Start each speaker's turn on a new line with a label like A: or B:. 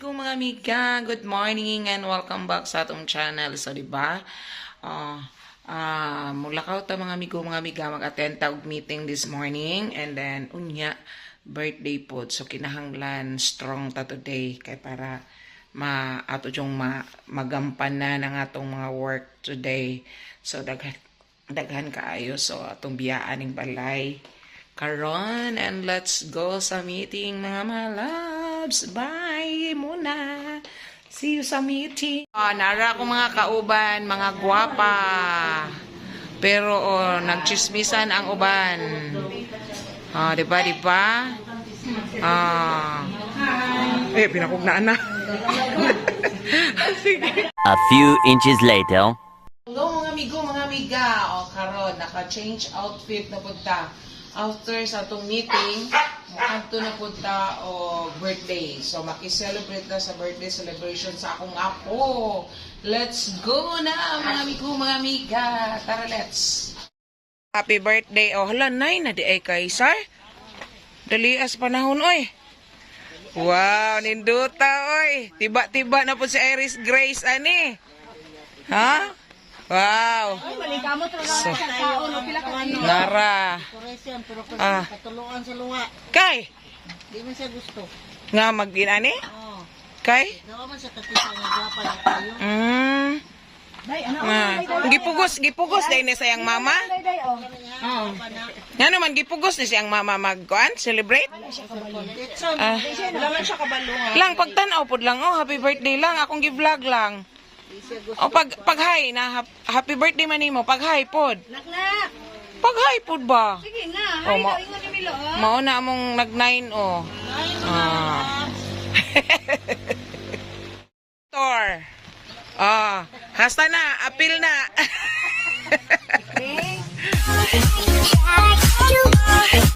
A: Mika, good morning and welcome back sa atong channel. So, di ba? Uh, uh, mulakaw ta mga amigo, mga amiga, mag-attend ta meeting this morning. And then, unya, birthday po. So, kinahanglan strong ta today. Kay para ma ato yung ma, magampan na ng atong mga work today. So, daghan, daghan kaayo. So, atong biyaan ng balay karon and let's go sa meeting mga mga loves. Bye muna. See you sa meeting. Ah, nara ko mga kauban, mga gwapa. Pero oh, nagchismisan ang uban. Ah, di ba, di ba? Ah. Eh, pinakugnaan na. Sige.
B: A few inches later.
A: Hello mga amigo, mga amiga. O karon naka-change outfit na punta. After sa atong meeting, mukanto na punta o birthday. So maki-celebrate na sa birthday celebration sa akong apo. Let's go na mga amigo, mga amiga. Tara, let's. Happy birthday. Oh, hala, nay na di ay kay sir. Dali as panahon, oy. Wow, ninduta, oy. Tiba-tiba na po si Iris Grace, ani. Ha? Wow.
C: So.
A: Nara. Ah. Kay.
C: di man siya gusto.
A: Nga mag-inani?
C: Oh,
A: Kay?
C: dawa man sa katisa nga gwapa na tayo.
A: Mm.
C: Day, ano?
A: Ah. Gipugos, gipugos dahil ni sayang mama.
C: Day, day, oh. Oo.
A: Nga naman, gipugos ni siyang mama mag-kuan, celebrate. Ah. Lang, pagtanaw pod lang, oh, happy birthday lang, akong gi-vlog lang. O pag, pag hi, na hap- happy birthday man nimo pag hi pod.
C: Naknak.
A: Pag hi pod ba?
C: Sige na.
A: Oh,
C: Hay
A: ma-
C: ni Milo. oh.
A: Among nag-nine, oh.
C: Ay,
A: Ah. Tor. Ah, hasta na, apil na.